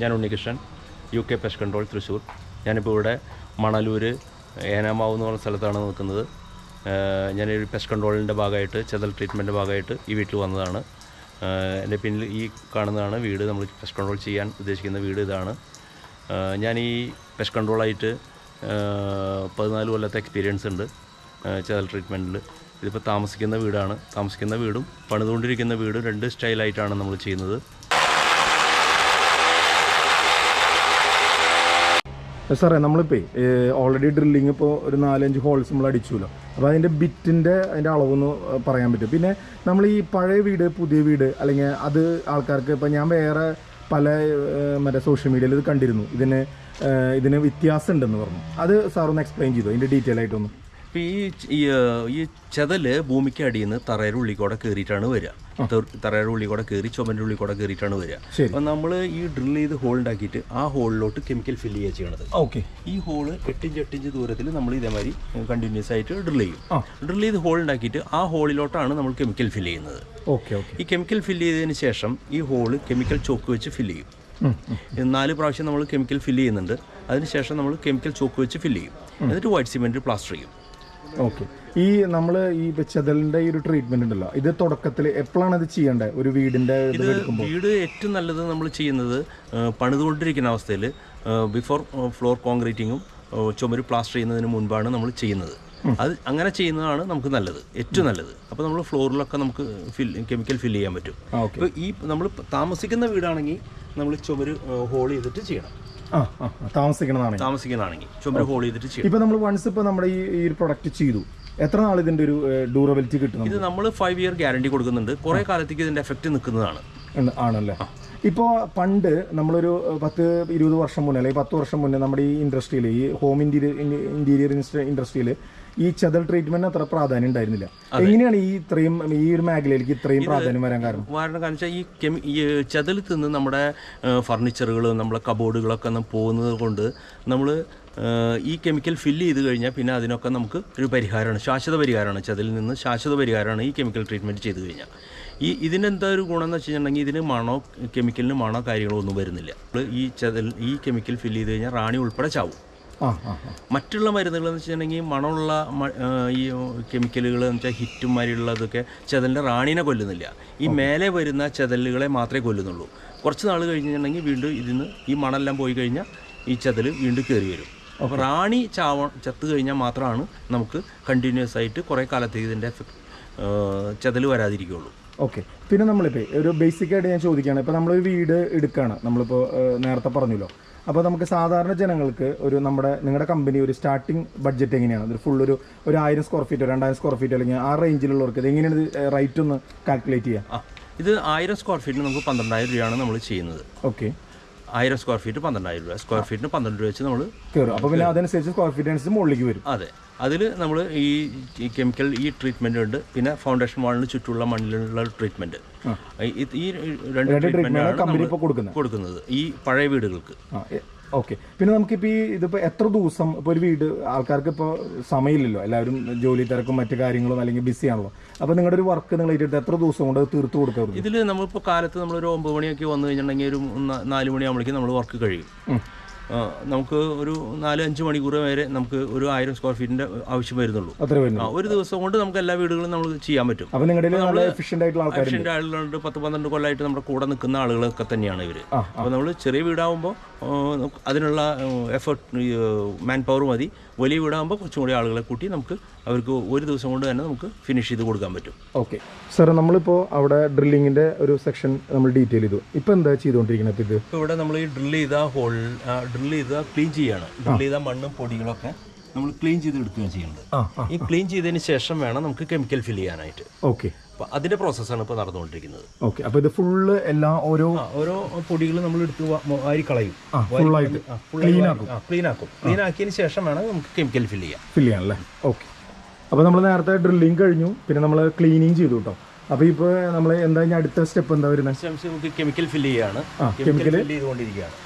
ഞാൻ Unnikrishnan U K pest control Thrissur ഞാനിപ്പോൾ ഇവിടെ മണലൂർ ഏനാമാവ് എന്ന് പറഞ്ഞ സ്ഥലത്താണ് നിൽക്കുന്നത്. ഞാൻ ഞാനൊരു പെസ്റ്റ് കൺട്രോളിന്റെ ഭാഗമായിട്ട് ചെതൽ ട്രീറ്റ്മെന്റിന്റെ ഭാഗമായിട്ട് ഈ വീട്ടിൽ വന്നതാണ്. എന്റെ പിന്നിൽ ഈ കാണുന്നതാണ് വീട്. നമ്മൾ പെസ്റ്റ് കൺട്രോൾ ചെയ്യാൻ ഉദ്ദേശിക്കുന്ന വീട് ഇതാണ്. ഞാൻ ഈ പെസ്റ്റ് കൺട്രോളായിട്ട് പതിനാല് കൊല്ലത്തെ എക്സ്പീരിയൻസ് ഉണ്ട് ചെതൽ ട്രീറ്റ്മെന്റിൽ ഇതിപ്പോൾ താമസിക്കുന്ന വീടാണ്. താമസിക്കുന്ന വീടും പണിതുകൊണ്ടിരിക്കുന്ന വീടും രണ്ട് സ്റ്റൈലായിട്ടാണ് നമ്മൾ ചെയ്യുന്നത്. സാറേ നമ്മളിപ്പോൾ ഓൾറെഡി ഡ്രില്ലിങ് ഇപ്പോൾ ഒരു നാലഞ്ച് ഹോൾസ് നമ്മൾ അടിച്ചുല്ലോ അപ്പോൾ അതിന്റെ ബിറ്റിന്റെ അതിന്റെ അളവൊന്ന് പറയാൻ പറ്റും. പിന്നെ നമ്മൾ ഈ പഴയ വീട് പുതിയ വീട് അല്ലെങ്കിൽ അത് ആൾക്കാർക്ക് ഇപ്പോൾ ഞാൻ വേറെ പല മറ്റേ സോഷ്യൽ മീഡിയയിൽ ഇത് കണ്ടിരുന്നു. ഇതിന് ഇതിന് വ്യത്യാസം ഉണ്ടെന്ന് പറഞ്ഞു. അത് സാറൊന്ന് എക്സ്പ്ലെയിൻ ചെയ്തു? അതിന്റെ ഡീറ്റെയിൽ ആയിട്ടൊന്ന്. ഈ ഈ ചെതൽ ഭൂമിക്ക് അടിയിൽ നിന്ന് തറയുടെ ഉള്ളിൽ കൂടെ കയറിയിട്ടാണ് വരിക തറയുടെ ഉള്ളിൽ കൂടെ കയറി ചുമന്റെ ഉള്ളിൽ കൂടെ കയറിയിട്ടാണ് വരിക. അപ്പം നമ്മൾ ഈ ഡ്രിൽ ചെയ്ത് ഹോൾ ഉണ്ടാക്കിയിട്ട് ആ ഹോളിലോട്ട് കെമിക്കൽ ഫില്ല് ചെയ്യുക ചെയ്യണത്. ഓക്കെ. ഈ ഹോൾ എട്ടിഞ്ച് എട്ടിഞ്ച് ദൂരത്തിൽ നമ്മൾ ഇതേമാതിരി കണ്ടിന്യൂസ് ആയിട്ട് ഡ്രിൽ ചെയ്യും. ഡ്രിൽ ചെയ്ത് ഹോൾ ഉണ്ടാക്കിയിട്ട് ആ ഹോളിലോട്ടാണ് നമ്മൾ കെമിക്കൽ ഫില്ല് ചെയ്യുന്നത്. Okay okay. ഈ കെമിക്കൽ ഫില്ല് ചെയ്തതിന് ശേഷം ഈ ഹോൾ കെമിക്കൽ ചോക്ക് വെച്ച് ഫില്ല് ചെയ്യും. നാല് പ്രാവശ്യം നമ്മൾ കെമിക്കൽ ഫില്ല് ചെയ്യുന്നുണ്ട്. അതിനുശേഷം നമ്മൾ കെമിക്കൽ ചോക്ക് വെച്ച് ഫില്ല് ചെയ്യും. എന്നിട്ട് വൈറ്റ് സിമെന്റ് പ്ലാസ്റ്റർ ചെയ്യും. ഓക്കെ ഈ നമ്മൾ ഈ ചെതലിന്റെ ഈ ഒരു ട്രീറ്റ്മെന്റ് ഉണ്ടല്ലോ ഇത് തുടക്കത്തിൽ എപ്പോഴാണ് ഇത് ചെയ്യേണ്ടത് ഒരു വീടിന്റെ ഇത് വീട് ഏറ്റവും നല്ലത് നമ്മൾ ചെയ്യുന്നത് പണിതുകൊണ്ടിരിക്കുന്ന അവസ്ഥയിൽ ബിഫോർ ഫ്ലോർ കോൺക്രീറ്റിങ്ങും ചുമര് പ്ലാസ്റ്റർ ചെയ്യുന്നതിന് മുൻപാണ് നമ്മൾ ചെയ്യുന്നത്. അത് അങ്ങനെ ചെയ്യുന്നതാണ് നമുക്ക് നല്ലത് ഏറ്റവും നല്ലത്. അപ്പോൾ നമ്മൾ ഫ്ലോറിലൊക്കെ നമുക്ക് ഫിൽ കെമിക്കൽ ഫില്ല് ചെയ്യാൻ പറ്റും. ഇപ്പോൾ ഈ നമ്മൾ താമസിക്കുന്ന വീടാണെങ്കിൽ നമ്മൾ ചുമര് ഹോൾ ചെയ്തിട്ട് ചെയ്യണം. ആ ആ ആ, താമസിക്കണതാണ് താമസിക്കുന്നതാണെങ്കിൽ ചുമര് ഹോൾ ചെയ്തിട്ട് ചെയ്യും ഇപ്പൊ നമ്മൾ വൺസ് ഇപ്പൊ നമ്മുടെ ഈ ഒരു പ്രൊഡക്റ്റ് ചെയ്തു. എത്ര നാൾ ഇതിന്റെ ഒരു ഡ്യൂറബിലിറ്റി കിട്ടും ഇത് നമ്മൾ ഫൈവ് ഇയർ ഗ്യാരണ്ടി കൊടുക്കുന്നുണ്ട്. കുറേ കാലത്തേക്ക് ഇതിന്റെ എഫക്റ്റ് നിൽക്കുന്നതാണ്. ആണല്ലേ? ഇപ്പോൾ പണ്ട് നമ്മളൊരു പത്ത് ഇരുപത് വർഷം മുന്നേ അല്ലെങ്കിൽ പത്ത് വർഷം മുന്നേ നമ്മുടെ ഈ ഇൻഡസ്ട്രിയിൽ ഈ ഹോം ഇന്റീരിയർ ഇന്റീരിയർ ഇൻഡസ്ട്രിയിൽ ഈ ചെതൽ ട്രീറ്റ്മെന്റ് അത്ര പ്രാധാന്യം ഉണ്ടായിരുന്നില്ല. എങ്ങനെയാണ് ഈ ഇത്രയും ഈ ഒരു മേഖലയിലേക്ക് ഇത്രയും പ്രാധാന്യം വരാൻ കാരണം? കാരണം കാരണം വെച്ചാൽ ഈ കെമി ഈ ചതിൽ തിന്ന് നമ്മുടെ ഫർണിച്ചറുകൾ നമ്മുടെ കബോർഡുകളൊക്കെ പോകുന്നത് കൊണ്ട് നമ്മൾ ഈ കെമിക്കൽ ഫില്ല് ചെയ്ത് കഴിഞ്ഞാൽ പിന്നെ അതിനൊക്കെ നമുക്ക് ഒരു പരിഹാരമാണ് ശാശ്വത പരിഹാരമാണ് ചതിൽ നിന്ന് ശാശ്വത പരിഹാരമാണ് ഈ കെമിക്കൽ ട്രീറ്റ്മെന്റ് ചെയ്ത് കഴിഞ്ഞാൽ ഈ ഇതിനെന്താ ഒരു ഗുണം എന്ന് വെച്ചിട്ടുണ്ടെങ്കിൽ ഇതിന് മണോ കെമിക്കലിന് മണോ കാര്യങ്ങളൊന്നും വരുന്നില്ല. ഈ ചതിൽ ഈ കെമിക്കൽ ഫില്ല് ചെയ്ത് കഴിഞ്ഞാൽ റാണി ഉൾപ്പെടെ ചാവും. മറ്റുള്ള മരുന്നുകൾ എന്ന് വെച്ചിട്ടുണ്ടെങ്കിൽ മണമുള്ള ഈ കെമിക്കലുകൾ എന്ന് വെച്ചാൽ ഹിറ്റുമാരിയുള്ളതൊക്കെ ചെതലിന്റെ റാണീനെ കൊല്ലുന്നില്ല. ഈ മേലെ വരുന്ന ചെതലുകളെ മാത്രമേ കൊല്ലുന്നുള്ളൂ. കുറച്ച് നാൾ കഴിഞ്ഞിട്ടുണ്ടെങ്കിൽ വീണ്ടും ഇതിന്ന് ഈ മണമെല്ലാം പോയി കഴിഞ്ഞാൽ ഈ ചെതൽ വീണ്ടും കയറി വരും. അപ്പോൾ റാണി ചാവ ചത്തു കഴിഞ്ഞാൽ മാത്രമാണ് നമുക്ക് കണ്ടിന്യൂസ് ആയിട്ട് കുറേ കാലത്തേക്ക് ഇതിന്റെ ചെതൽ വരാതിരിക്കുകയുള്ളൂ. ഓക്കെ. പിന്നെ നമ്മളിപ്പോൾ ഒരു ബേസിക് ആയിട്ട് ഞാൻ ചോദിക്കുകയാണ്. ഇപ്പോൾ നമ്മളൊരു വീട് എടുക്കുകയാണ് നമ്മളിപ്പോൾ നേരത്തെ പറഞ്ഞല്ലോ. അപ്പോൾ നമുക്ക് സാധാരണ ജനങ്ങൾക്ക് ഒരു നമ്മുടെ നിങ്ങളുടെ കമ്പനി ഒരു സ്റ്റാർട്ടിംഗ് ബഡ്ജറ്റ് എങ്ങനെയാണ്? ഒരു ഫുൾ ഒരു ഒരു ആയിരം സ്ക്വയർ ഫീറ്റോ രണ്ടായിരം സ്ക്വയർ ഫീറ്റോ അല്ലെങ്കിൽ ആ റേഞ്ചിലുള്ളവർക്ക് ഇത് എങ്ങനെയാണ് റൈറ്റ് ഒന്ന് കാൽക്കുലേറ്റ് ചെയ്യുക ഇത് ആയിരം സ്ക്വയർ ഫീറ്റിന് നമുക്ക് പന്ത്രണ്ടായിരം രൂപയാണ് നമ്മൾ ചെയ്യുന്നത്. ഓക്കെ ആയിരം സ്ക്വയർ ഫീറ്റ് പന്ത്രണ്ടായിരം രൂപ. സ്ക്വയർ ഫീറ്റിന് പന്ത്രണ്ട് രൂപ വെച്ച് നമ്മൾ കയറും അപ്പോൾ പിന്നെ അതനുസരിച്ച് സ്ക്വയർ ഫീറ്റ് അനുസരിച്ച് മുകളിലേക്ക് വരും. അതെ. അതിൽ നമ്മൾ ഈ കെമിക്കൽ ഈ ട്രീറ്റ്മെന്റ് ഉണ്ട്. പിന്നെ ഫൗണ്ടേഷൻ വാളിന് ചുറ്റുമുള്ള മണ്ണിലുള്ള ട്രീറ്റ്മെന്റ് ഈ രണ്ട് ട്രീറ്റ്മെന്റാണ് കമ്പനി കൊടുക്കുന്നത്. ഈ പഴയ വീടുകൾക്ക്. ഓക്കെ. പിന്നെ നമുക്കിപ്പോൾ ഈ ഇതിപ്പോൾ എത്ര ദിവസം ഇപ്പോൾ ഒരു വീട് ആൾക്കാർക്ക് ഇപ്പോൾ സമയമില്ലല്ലോ. എല്ലാവരും ജോലി തിരക്കും മറ്റു കാര്യങ്ങളും അല്ലെങ്കിൽ ബിസി ആണല്ലോ. അപ്പോൾ നിങ്ങളുടെ ഒരു വർക്ക് നിങ്ങൾ ഏറ്റെടുത്ത് എത്ര ദിവസം കൊണ്ട് അത് തീർത്ത് കൊടുക്കാറുണ്ട് ഇതിൽ നമ്മളിപ്പോൾ കാലത്ത് നമ്മളൊരു ഒമ്പത് മണിയൊക്കെ വന്നു കഴിഞ്ഞിട്ടുണ്ടെങ്കിൽ ഒരു നാല് മണിയാകുമ്പോഴേക്കും നമ്മൾ വർക്ക് കഴിയും. നമുക്ക് ഒരു നാല് അഞ്ച് മണിക്കൂർ വരെ നമുക്ക് ഒരു ആയിരം സ്ക്വയർ ഫീറ്റിന്റെ ആവശ്യം വരുന്നുള്ളൂ. ഒരു ദിവസം കൊണ്ട് നമുക്ക് എല്ലാ വീടുകളും നമ്മൾ ചെയ്യാൻ പറ്റും. എഫിഷ്യന്റ് ആളുകളുണ്ട് പത്ത് പന്ത്രണ്ട് കൊല്ലമായിട്ട് നമ്മുടെ കൂടെ നിൽക്കുന്ന ആളുകളൊക്കെ തന്നെയാണ് ഇവർ അപ്പൊ അപ്പോൾ നമ്മൾ ചെറിയ വീടാകുമ്പോൾ അതിനുള്ള എഫേർട്ട് മാൻ പവർ മതി. വലിയ വീടാകുമ്പോൾ കുറച്ചും കൂടി ആളുകളെ കൂട്ടി നമുക്ക് അവർക്ക് ഒരു ദിവസം കൊണ്ട് തന്നെ നമുക്ക് ഫിനിഷ് ചെയ്ത് കൊടുക്കാൻ പറ്റും. ഓക്കെ സാർ നമ്മളിപ്പോൾ അവിടെ ഡ്രില്ലിങ്ങിന്റെ ഒരു സെക്ഷൻ നമ്മൾ ഡീറ്റെയിൽ ചെയ്തു. ഇപ്പോൾ എന്താ ചെയ്തുകൊണ്ടിരിക്കുന്നത് ഇത്? ഇപ്പോൾ ഇവിടെ നമ്മൾ ഈ ഡ്രില്ല് ചെയ്ത ഹോൾ ഡ്രില്ല് ചെയ്ത ക്ലീൻ ചെയ്യാണ്. ഡ്രില്ല് ചെയ്ത മണ്ണും പൊടികളൊക്കെ നമ്മൾ ക്ലീൻ ചെയ്ത് എടുക്കുകയാണ് ചെയ്യുന്നത്. ഈ ക്ലീൻ ചെയ്തതിന് ശേഷം വേണം നമുക്ക് കെമിക്കൽ ഫിൽ ചെയ്യാനായിട്ട്. ഓക്കെ അപ്പോൾ അതിന്റെ പ്രോസസ്സാണ് ഇപ്പോൾ നടന്നുകൊണ്ടിരിക്കുന്നത്. ഓക്കെ അപ്പോൾ ഇത് ഫുള്ള് എല്ലാ ഓരോ ഓരോ പൊടികൾ നമ്മൾ എടുത്ത് വാരി കളയും ക്ലീൻ ആക്കും. ക്ലീൻ ആക്കും. ക്ലീൻ ആക്കിയതിന് ശേഷം വേണം നമുക്ക് കെമിക്കൽ ഫിൽ ചെയ്യാം ഫില്ല് ചെയ്യാനല്ലേ ഓക്കെ അപ്പോൾ നമ്മൾ നേരത്തെ ഡ്രില്ലിങ് കഴിഞ്ഞു. പിന്നെ നമ്മൾ ക്ലീനിങ് ചെയ്തു കേട്ടോ. അപ്പോൾ ഇപ്പോൾ നമ്മൾ എന്താ ഇനി അടുത്ത സ്റ്റെപ്പ് എന്താ വരുന്നത് കെമിക്കൽ ഫിൽ ചെയ്യാണ്. കെമിക്കൽ ഫില്ല് ചെയ്തുകൊണ്ടിരിക്കുകയാണ്.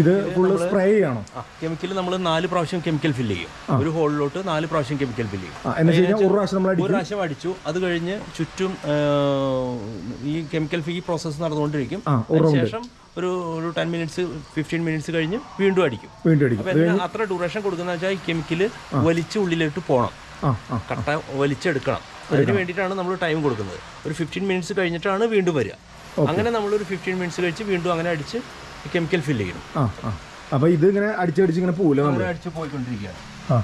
ഇത് ഫുള്ള് സ്പ്രേ ചെയ്യണം കെമിക്കൽ നമ്മൾ നാല് പ്രാവശ്യം കെമിക്കൽ ഫില്ല് ചെയ്യും. ഒരു ഹോളിലോട്ട് നാല് പ്രാവശ്യം കെമിക്കൽ ഫില്ല് ചെയ്യും. ഒരു പ്രാവശ്യം നമ്മൾ ഒരു പ്രാവശ്യം അടിച്ചു. അത് കഴിഞ്ഞ് ചുറ്റും ഈ കെമിക്കൽ ഫി പ്രോസസ് നടന്നുകൊണ്ടിരിക്കും. ശേഷം ഒരു ഒരു ടെൻ മിനിറ്റ്സ് ഫിഫ്റ്റീൻ മിനിറ്റ്സ് കഴിഞ്ഞ് വീണ്ടും അടിക്കും. വീണ്ടും അടിക്കും. അത്ര ഡ്യൂറേഷൻ കൊടുക്കുന്ന വെച്ചാൽ ഈ കെമിക്കൽ വലിച്ച് ഉള്ളിലോട്ട് പോകണം കട്ട വലിച്ചെടുക്കണം. അതിന് വേണ്ടിയിട്ടാണ് നമ്മൾ ടൈം കൊടുക്കുന്നത്. ഒരു ഫിഫ്റ്റീൻ മിനിറ്റ്സ് കഴിഞ്ഞിട്ടാണ് വീണ്ടും വരിക. അങ്ങനെ നമ്മൾ ഒരു ഫിഫ്റ്റീൻ മിനിറ്റ്സ് കഴിച്ച് വീണ്ടും അങ്ങനെ അടിച്ച് കെമിക്കൽ ഫിൽ ചെയ്യണം അപ്പോൾ ഇത് ഇങ്ങനെ അടിച്ചടിച്ച് ഇങ്ങനെ പോവില്ല നമ്മൾ അടിച്ച് പോയിക്കൊണ്ടിരിക്കുകയാണ്. ആ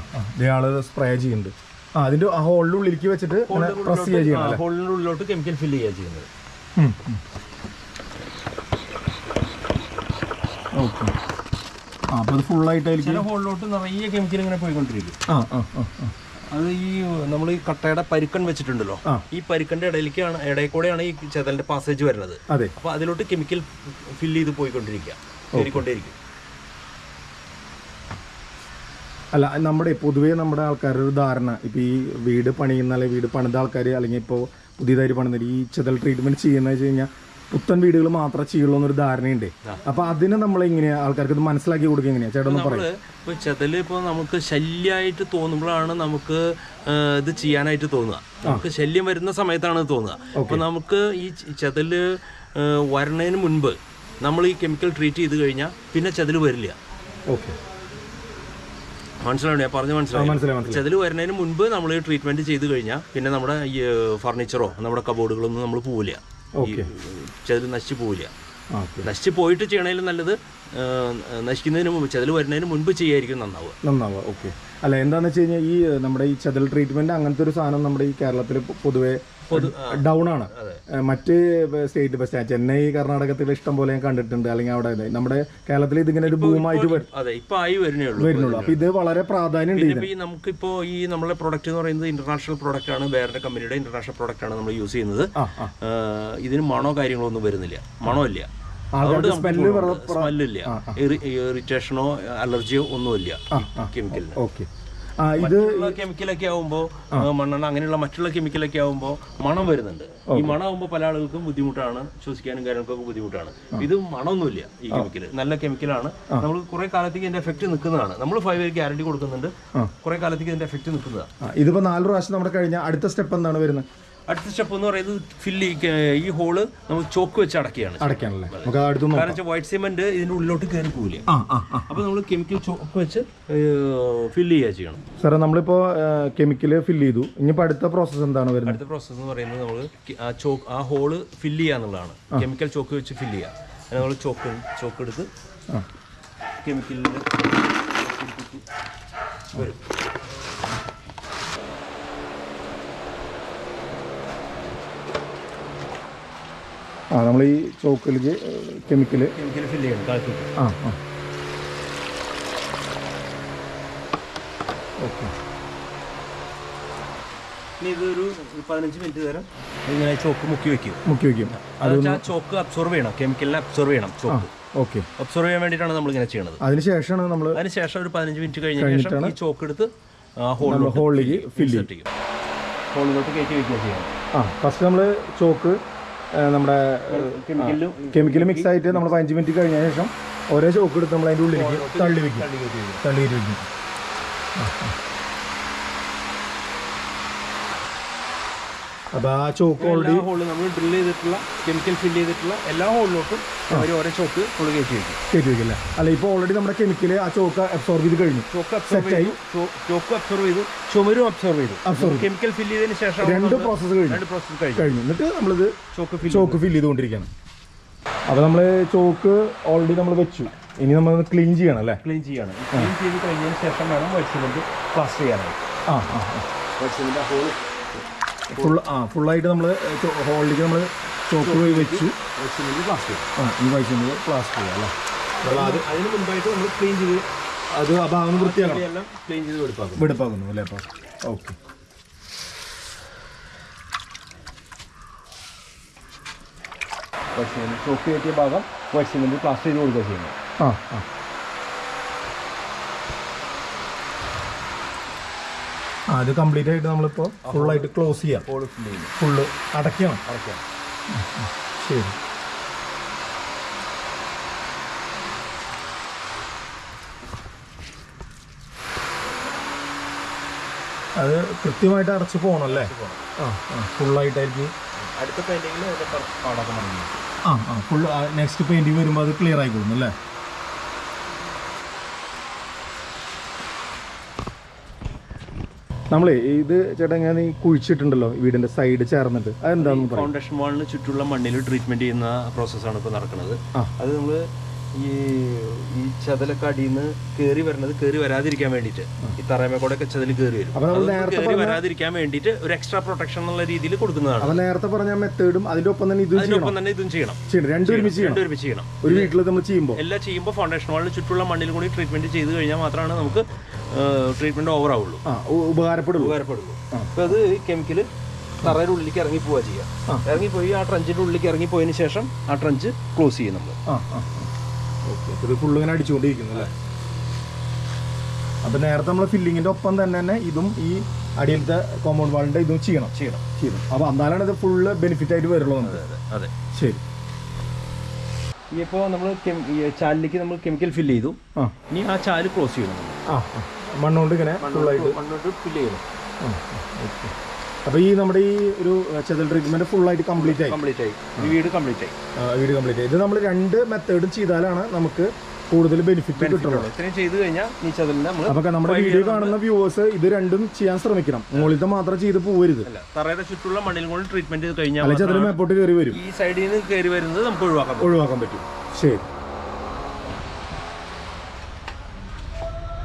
ഇയാൾ സ്പ്രേ ചെയ്യുന്നുണ്ട്. ആ അതിന്റെ ആ ഹോളിന്റെ ഉള്ളിലേക്ക് വെച്ചിട്ട് പ്രസ് ചെയ്യുക ചെയ്യണം ഹോളിന്റെ ഉള്ളിലോട്ട് കെമിക്കൽ ഫിൽ ചെയ്യുക ചെയ്യുന്നത്. ഓക്കെ. ആ അപ്പോൾ അത് ഫുള്ളായിട്ട് അതിലേക്ക് ഹോളിലോട്ട് നിറയെ കെമിക്കൽ ഇങ്ങനെ പോയിക്കൊണ്ടിരിക്കും. ആ ആ ആ. അത് ഈ നമ്മൾ ഈ കട്ടയുടെ പരുക്കൻ വെച്ചിട്ടുണ്ടല്ലോ ഈ പരുക്കന്റെ ഇടയിലേക്കാണ് ഇടയിൽ കൂടെയാണ് ഈ ചെതലിന്റെ പാസേജ് വരുന്നത്. അപ്പൊ അതിലോട്ട് കെമിക്കൽ ഫില്ല് ചെയ്ത് പോയിക്കൊണ്ടിരിക്കുക. അല്ല നമ്മുടെ പൊതുവേ നമ്മുടെ ആൾക്കാരുടെ ഒരു ധാരണ ഇപ്പൊ ഈ വീട് പണിയുന്ന അല്ലെങ്കിൽ വീട് പണിത ആൾക്കാർ അല്ലെങ്കിൽ ഇപ്പോൾ പുതിയതായിട്ട് പണിത ഈ ചെതൽ ട്രീറ്റ്മെന്റ് ചെയ്യുന്ന വെച്ച് കഴിഞ്ഞാൽ പുത്തൻ വീടുകൾ മാത്രമേ ചെയ്യുള്ളൂ എന്നൊരു ധാരണയുണ്ട്. അപ്പൊ അതിനെ നമ്മൾ എങ്ങനെയാ ആൾക്കാർക്ക് ഇത് മനസ്സിലാക്കി കൊടുക്കുക എങ്ങനെയാ? ചേട്ടൻ പറയും. ഇപ്പൊ ചെതൽ ഇപ്പൊ നമുക്ക് ശല്യമായിട്ട് തോന്നുമ്പോഴാണ് നമുക്ക് ഇത് ചെയ്യാനായിട്ട് തോന്നുക. നമുക്ക് ശല്യം വരുന്ന സമയത്താണ് തോന്നുക. അപ്പൊ നമുക്ക് ഈ ചെതൽ വരണതിന് മുൻപ് നമ്മൾ ഈ കെമിക്കൽ ട്രീറ്റ് ചെയ്ത് കഴിഞ്ഞാൽ പിന്നെ ചെതൽ വരില്ല. ഓക്കെ. മനസ്സിലാവണേ ഞാൻ പറഞ്ഞു മനസ്സിലായി? ചെതൽ വരുന്നതിന് മുൻപ് നമ്മൾ ട്രീറ്റ്മെന്റ് ചെയ്ത് കഴിഞ്ഞാൽ പിന്നെ നമ്മുടെ ഈ ഫർണിച്ചറോ നമ്മുടെ കബോർഡുകളൊന്നും നമ്മൾ പോവില്ല. ഈ ചെതൽ നശിച്ചു പോവില്ല. നശിച്ചു പോയിട്ട് ചെയ്യണേലും നല്ലത് നശിക്കുന്നതിന് മുമ്പ് ചതിൽ വരുന്നതിന് മുൻപ് ചെയ്യായിരിക്കും നന്നാവുക. നന്നാവുക. ഓക്കെ. അല്ല എന്താണെന്ന് വെച്ച് കഴിഞ്ഞാൽ ഈ നമ്മുടെ ഈ ചതിൽ ട്രീറ്റ്മെന്റ് അങ്ങനത്തെ ഒരു സാധനം നമ്മുടെ ഈ കേരളത്തിൽ പൊതുവെ ഡൗൺ ആണ് മറ്റ് സ്റ്റേറ്റ് ഇപ്പൊ ചെന്നൈ കർണാടകത്തിൽ ഇഷ്ടം പോലെ ഞാൻ കണ്ടിട്ടുണ്ട്. അല്ലെങ്കിൽ അവിടെ നമ്മുടെ കേരളത്തിൽ ഇതിങ്ങനെ ഒരു ഭൂമായിട്ട് വരുന്നുള്ളൂ. അപ്പൊ ഇത് വളരെ പ്രാധാന്യം നമുക്കിപ്പോ ഈ നമ്മുടെ പ്രൊഡക്റ്റ് എന്ന് പറയുന്നത് ഇന്റർനാഷണൽ പ്രൊഡക്റ്റ് ആണ്. വേറെ കമ്പനിയുടെ ഇന്റർനാഷണൽ പ്രൊഡക്റ്റ് ആണ് നമ്മൾ യൂസ് ചെയ്യുന്നത്. ഇതിന് മണോ കാര്യങ്ങളോ ഒന്നും വരുന്നില്ല. മണോ ഇല്ല. സ്മെല്ലില്ല ഇറിറ്റേഷനോ അലർജിയോ ഒന്നുമില്ല കെമിക്കലിന് ഇത് കെമിക്കലൊക്കെ ആവുമ്പോൾ മണ്ണെണ്ണ അങ്ങനെയുള്ള മറ്റുള്ള കെമിക്കലൊക്കെ ആവുമ്പോൾ മണം വരുന്നുണ്ട്. ഈ മണം ആവുമ്പോൾ പല ആളുകൾക്കും ബുദ്ധിമുട്ടാണ് ശ്വസിക്കാനും കാര്യങ്ങൾക്കൊക്കെ ബുദ്ധിമുട്ടാണ്. ഇത് മണമൊന്നുമില്ല ഈ കെമിക്കൽ നല്ല കെമിക്കലാണ് നമ്മൾ കുറെ കാലത്തേക്ക് ഇതിന്റെ എഫക്ട് നിൽക്കുന്നതാണ്. നമ്മൾ ഫൈവ് ഇയർ ഗ്യാരണ്ടി കൊടുക്കുന്നുണ്ട്. കുറെ കാലത്തേക്ക് ഇതിന്റെ എഫക്ട് നിൽക്കുന്നതാണ്. ഇതിപ്പോ നാല് പ്രാവശ്യം നമ്മുടെ കഴിഞ്ഞ അടുത്ത സ്റ്റെപ്പ് എന്താണ് വരുന്നത്? അടുത്ത സ്റ്റെപ്പ് എന്ന് പറയുന്നത് ഫില്ല് ഈ ഹോൾ നമ്മൾ ചോക്ക് വെച്ച് അടക്കുകയാണ് നമുക്ക് കാരണം വെച്ചാൽ വൈറ്റ് സിമെന്റ് ഇതിന്റെ ഉള്ളിലോട്ട് കയറി പോവില്ല? അപ്പൊ നമ്മൾ കെമിക്കൽ ചോക്ക് വെച്ച് ഫില്ല് ചെയ്യുക ചെയ്യണം. സാറേ നമ്മളിപ്പോ കെമിക്കൽ ഫില്ല് ചെയ്തു. ഇനിയിപ്പോ അടുത്ത പ്രോസസ് എന്താണ് വരുന്നത്? അടുത്ത പ്രോസസ് എന്ന് പറയുന്നത് നമ്മൾ ആ ചോക്ക് ആ ഹോൾ ഫില്ല് ചെയ്യുക എന്നുള്ളതാണ്. കെമിക്കൽ ചോക്ക് വെച്ച് ഫില്ല് ചെയ്യുക. നമ്മൾ ചോക്ക് ചോക്ക് എടുത്ത് കെമിക്കലിന്റെ കെമിക്കലിൽ വരും. ആ നമ്മൾ ഈ ചോക്കിലേക്ക് കെമിക്കൽ കെമിക്കൽ ഫില്ല് ചെയ്യണം ആ ആ. ഓക്കെ. ഇനി ഇതൊരു പതിനഞ്ച് മിനിറ്റ് നേരം ഇങ്ങനെ ചോക്ക് മുക്കി വെക്കും. മുക്കി അത് ചോക്ക് അബ്സോർവ് ചെയ്യണം കെമിക്കലിനെ അബ്സോർവ് ചെയ്യണം ചോക്ക്. ഓക്കെ. അബ്സോർവ് ചെയ്യാൻ വേണ്ടിയിട്ടാണ് നമ്മൾ ഇങ്ങനെ ചെയ്യണത് അതിനുശേഷമാണ് നമ്മൾ അതിനുശേഷം ഒരു പതിനഞ്ച് മിനിറ്റ് കഴിഞ്ഞ ശേഷം ഈ ചോക്ക് എടുത്ത് ആ ഹോളിലോട്ട് ഹോളിലേക്ക് ഫില്ല് സെറ്റ് ചെയ്യും. ഹോളിലോട്ട് കയറ്റി വെക്കുക ആ ഫസ്റ്റ് നമ്മൾ ചോക്ക് നമ്മുടെ കെമിക്കൽ മിക്സ് ആയിട്ട് നമ്മൾ പതിനഞ്ച് മിനിറ്റ് കഴിഞ്ഞ ശേഷം ഓരോ ചോക്ക് എടുത്ത് നമ്മൾ അതിന്റെ ഉള്ളിലേക്ക് തള്ളി വെക്കും തള്ളി കയറ്റി അപ്പോൾ ആ ചോക്ക് ഓൾറെഡി ഹോളിലും നമ്മൾ ഡ്രിൽ ചെയ്തിട്ടുള്ള കെമിക്കൽ ഫിൽ ചെയ്തിട്ടുള്ള എല്ലാ ഹോളിലോട്ടും അവർ ഓരോ ചോക്ക് നമ്മൾ കയറ്റി വെക്കും കയറ്റി വെക്കില്ല അല്ല? ഇപ്പോൾ ഓൾറെഡി നമ്മുടെ കെമിക്കൽ ആ ചോക്ക് അബ്സോർബ് ചെയ്ത് കഴിഞ്ഞു. ചോക്ക് അബ്സോർബ് ചെയ്തു. ചോക്ക് അബ്സോർബ് ചെയ്തു. ചുമരും അബ്സോർബ് ചെയ്തു. അബ്സോർബ് കെമിക്കൽ ഫിൽ ചെയ്തതിന് ശേഷം രണ്ട് പ്രോസസ്സ് കഴിഞ്ഞു. രണ്ട് പ്രോസസ്സ് കഴിഞ്ഞു. കഴിഞ്ഞു. എന്നിട്ട് നമ്മളിത് ചോക്ക് ഫില്ല് ചോക്ക് ഫിൽ ചെയ്തുകൊണ്ടിരിക്കുകയാണ്. അപ്പോൾ നമ്മൾ ചോക്ക് ഓൾറെഡി നമ്മൾ വെച്ചു. ഇനി നമ്മൾ ക്ലീൻ ചെയ്യണം അല്ലേ? ക്ലീൻ ചെയ്യണം. ക്ലീൻ ചെയ്ത് കഴിഞ്ഞതിന് ശേഷം വേണം വൈറ്റ് സിമെന്റ് പ്ലാസ്റ്റർ ചെയ്യാനായിട്ട്. ആ ആ വൈറ്റ് സിമെന്റ് ഹോൾ ഫുൾ ആ ഫുള്ളായിട്ട് നമ്മൾ ഹോളിലേക്ക് നമ്മൾ ചോക്ക് വെച്ചു വെച്ച് പ്ലാസ്റ്റിക് പ്ലാസ്റ്റിക് ആ ഈ ചെയ്യാം അല്ലേ? അത് അതിന് മുമ്പായിട്ട് നമ്മൾ ക്ലീൻ ചെയ്ത് അത് ആ ഭാഗം വൃത്തിയാക്കണം. എല്ലാം ക്ലീൻ ചെയ്ത് വെടുപ്പാക്കും. വെടുപ്പാക്കുന്നു അല്ലേ അപ്പോൾ ഓക്കെ. വൈറ്റ് ചോക്ക് കയറ്റിയ ഭാഗം വൈറ്റ് പ്ലാസ്റ്റർ ചെയ്ത് കൊടുക്കുക ചെയ്യുന്നത് ആ ആ. അത് കംപ്ലീറ്റ് ആയിട്ട് ഫുൾ ഫുള്ളായിട്ട് ക്ലോസ് ചെയ്യാം. ഫുള്ള് അടയ്ക്കണം. അടയ്ക്കണം ശരി. അത് കൃത്യമായിട്ട് അടച്ച് പോകണമല്ലേ ആ ആ ഫുള്ളായിട്ടായിരിക്കും അടുത്ത ആ ആ ഫുൾ നെക്സ്റ്റ് പെയിന്റിങ് വരുമ്പോൾ അത് ക്ലിയർ ആയിക്കൊള്ളുന്നു അല്ലേ നമ്മളേ ഇത് ചേട്ടാ ഞാൻ ഈ കുഴിച്ചിട്ടുണ്ടല്ലോ വീടിന്റെ സൈഡ് ചേർന്നിട്ട്. അതെന്താന്ന് ഫൗണ്ടേഷൻ വാളിന് ചുറ്റുള്ള മണ്ണിൽ ട്രീറ്റ്മെന്റ് ചെയ്യുന്ന പ്രോസസ്സാണ് ഇപ്പോൾ നടക്കുന്നത് അത് നമ്മൾ ഈ ഈ ചതലൊക്കെ അടിയിൽ നിന്ന് കയറി വരുന്നത് കയറി വരാതിരിക്കാൻ വേണ്ടിയിട്ട്. ഈ തറയമേ കൂടെ ഒക്കെ ചതിൽ കയറി വരും. കയറി വരാതിരിക്കാൻ വേണ്ടിയിട്ട് ഒരു എക്സ്ട്രാ പ്രൊട്ടക്ഷൻ എന്നുള്ള രീതിയിൽ കൊടുക്കുന്നതാണ്. നേരത്തെ പറഞ്ഞ മെത്തേഡും അതിന്റെ ഒപ്പം തന്നെ ഇതും ചെയ്യണം. അതിനൊപ്പം തന്നെ ഇതും ചെയ്യണം. രണ്ടൊരുമിച്ച് രണ്ടൊരുമിച്ച് ചെയ്യണം. ഒരു വീട്ടിൽ നമ്മൾ ചെയ്യുമ്പോൾ എല്ലാം ചെയ്യുമ്പോൾ ഫൗണ്ടേഷൻ വാളിന് ചുറ്റുള്ള മണ്ണിൽ കൂടി ട്രീറ്റ്മെന്റ് ചെയ്ത് കഴിഞ്ഞാൽ മാത്രമാണ് നമുക്ക് ട്രീറ്റ്മെന്റ് ഓവർ ആവുള്ളൂ. ഉപകാരപ്പെടുള്ളൂ. ഉപകാരപ്പെടുള്ളൂ. അപ്പോൾ അത് ഈ കെമിക്കൽ തറയുടെ ഉള്ളിലേക്ക് ഇറങ്ങി പോവുക ചെയ്യാം. ചെയ്യുക ഇറങ്ങിപ്പോയി ആ ട്രഞ്ചിന്റെ ഉള്ളിലേക്ക് ഇറങ്ങി പോയതിന് ശേഷം ആ ട്രഞ്ച് ക്ലോസ് ചെയ്യും നമ്മൾ ആ ആ ഓക്കെ ഇത് ഫുള്ള് ഇങ്ങനെ അടിച്ചുകൊണ്ടിരിക്കുന്നു അല്ലേ? അപ്പൊ നേരത്തെ നമ്മൾ ഫില്ലിങ്ങിന്റെ ഒപ്പം തന്നെ തന്നെ ഇതും ഈ അടിയിലത്തെ കോമ്പൗണ്ട് വാളിന്റെ ഇതും ചെയ്യണം. ചെയ്യണം. ചെയ്യണം. അപ്പൊ എന്നാലാണ് ഇത് ഫുള്ള് ബെനിഫിറ്റ് ആയിട്ട് വരുള്ളൂ അതെ അതെ ശരി. ഇപ്പോ നമ്മൾ ഈ ചാലിലേക്ക് നമ്മൾ കെമിക്കൽ ഫില്ല് ചെയ്തു. ആ. ഇനി ആ ചാൽ ക്ലോസ് ചെയ്യണം ആ ആ. മണ്ണുകൊണ്ട് ഇങ്ങനെ ഫുള്ളായിട്ട് മണ്ണുകൊണ്ട് ഫില്ല് ചെയ്യണം. അപ്പോൾ അപ്പൊ ഈ നമ്മുടെ ഈ ഒരു ചെതൽ ട്രീറ്റ്മെന്റ് ഫുള്ളായിട്ട് കംപ്ലീറ്റ് ആയി. കംപ്ലീറ്റ് ആയി. വീട് കംപ്ലീറ്റ് ആയി. വീട് കംപ്ലീറ്റ് ആയി. ഇത് നമ്മൾ രണ്ട് മെത്തേഡും ചെയ്താലാണ് നമുക്ക് കൂടുതൽ ബെനിഫിറ്റ് കിട്ടുള്ളൂ. ഇത്രയും ചെയ്തു കഴിഞ്ഞാൽ ഈ ചതലിനെ നമ്മൾ അപ്പൊ നമ്മുടെ വീഡിയോ കാണുന്ന വ്യൂവേഴ്സ് ഇത് രണ്ടും ചെയ്യാൻ ശ്രമിക്കണം. മുകളിലത്തെ മാത്രം ചെയ്ത് പോവരുത്. തറയുടെ ചുറ്റുള്ള മണ്ണിൽ കൊണ്ട് ട്രീറ്റ്മെന്റ് കഴിഞ്ഞാൽ അല്ലെ ചെതൽ മേപ്പോട്ട് കയറി വരും. ഈ സൈഡിൽ നിന്ന് കയറി വരുന്നത് നമുക്ക് ഒഴിവാക്കാം ഒഴിവാക്കാൻ പറ്റും. ശരി.